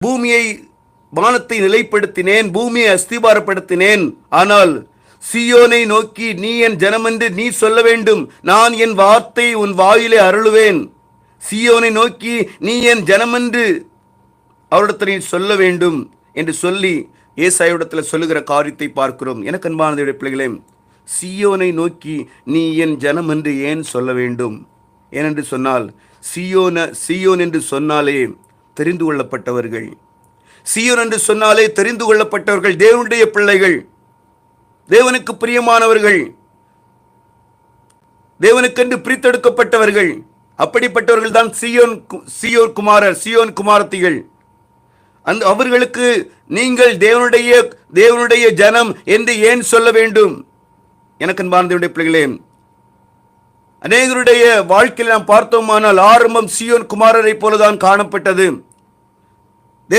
பூமியை வானத்தை நிலைப்படுத்தினேன் பூமியை அஸ்திபாரப்படுத்தினேன். ஆனால் சியோனை நோக்கி நீ என் ஜனமென்று நீ சொல்ல வேண்டும். நான் என் வார்த்தை உன் வாயிலே அருளுவேன். சியோனை நோக்கி நீ என் ஜனமென்று அவரிடத்தில் நீ சொல்ல வேண்டும் என்று சொல்லி ஏசாயிடத்தில் சொல்லுகிற காரியத்தை பார்க்கிறோம். எனக்கு அன்பானது பிள்ளைகளே சியோனை நோக்கி நீ என் ஜனம் என்று ஏன் சொல்ல வேண்டும்? ஏனென்று சொன்னால் சியோன சியோன் என்று சொன்னாலே தெரிந்து கொள்ளப்பட்டவர்கள். சியோன் என்று சொன்னாலே தெரிந்து கொள்ளப்பட்டவர்கள் தேவனுடைய பிள்ளைகள். தேவனுக்கு பிரியமானவர்கள். தேவனுக்கென்று பிரித்தெடுக்கப்பட்டவர்கள். அப்படிப்பட்டவர்கள் தான் சியோன் கு- சியோன் குமாரர் சியோன் குமாரத்திகள். அந்த அவர்களுக்கு நீங்கள் தேவனுடைய தேவனுடைய ஜனம் என்று ஏன் சொல்ல வேண்டும்? எனக்கு அன்பார்ந்தவருடைய பிள்ளைகளே அநேகருடைய வாழ்க்கையில் நாம் பார்த்தோமானால் ஆரம்பம் சியோன் குமாரரை போலதான் காணப்பட்டது.